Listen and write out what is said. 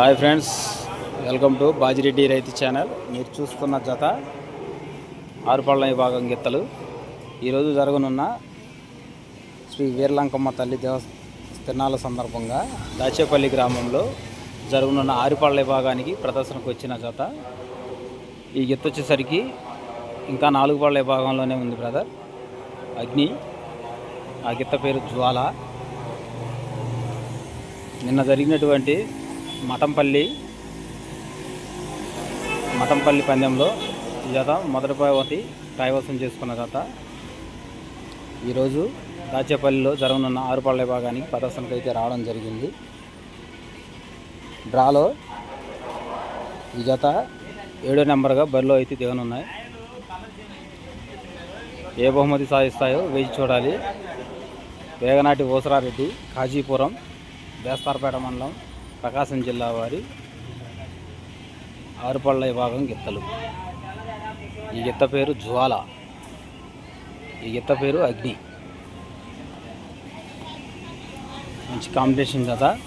Hi friends welcome to Bajireddy రైతు channel. మీరు చూస్తున్న జత ఆరుపళ్ళ విభాగం గిత్తలు. ఈరోజు జరగనున్న శ్రీ వీరలంకమ్మ తల్లి దేవ సందర్భంగా దాచేపల్లి గ్రామంలో జరగనున్న ఆరుపళ్ళ విభాగానికి ప్రదర్శనకు వచ్చిన జత. ఈ గిత్త వచ్చేసరికి ఇంకా నాలుగు పళ్ళ విభాగంలోనే ఉంది బ్రదర్. అగ్ని ఆ గిత్త పేరు జ్వాల. నిన్న జరిగినటువంటి మఠంపల్లి మఠంపల్లి పందెంలో ఈ జత మొదటి పావతి కైవసం చేసుకున్న జత. ఈరోజు దాచేపల్లిలో జరగనున్న ఆరుపళ్ళ విభాగానికి ప్రదర్శనకు అయితే రావడం జరిగింది. డ్రాలో ఈ జత ఏడో నెంబర్గా బరిలో అయితే దిగనున్నాయి. ఏ బహుమతి సాధిస్తాయో వేచి చూడాలి. వేగనాటి ఓసరారెడ్డి కాజీపురం బేస్తారపేట మండలం ప్రకాశం జిల్లా వారి ఆరుపళ్ళ విభాగం గిత్తలు. ఈ గిత్త పేరు జ్వాల. ఈ గిత్త పేరు అగ్ని. మంచి కాంపిటీషన్ కదా.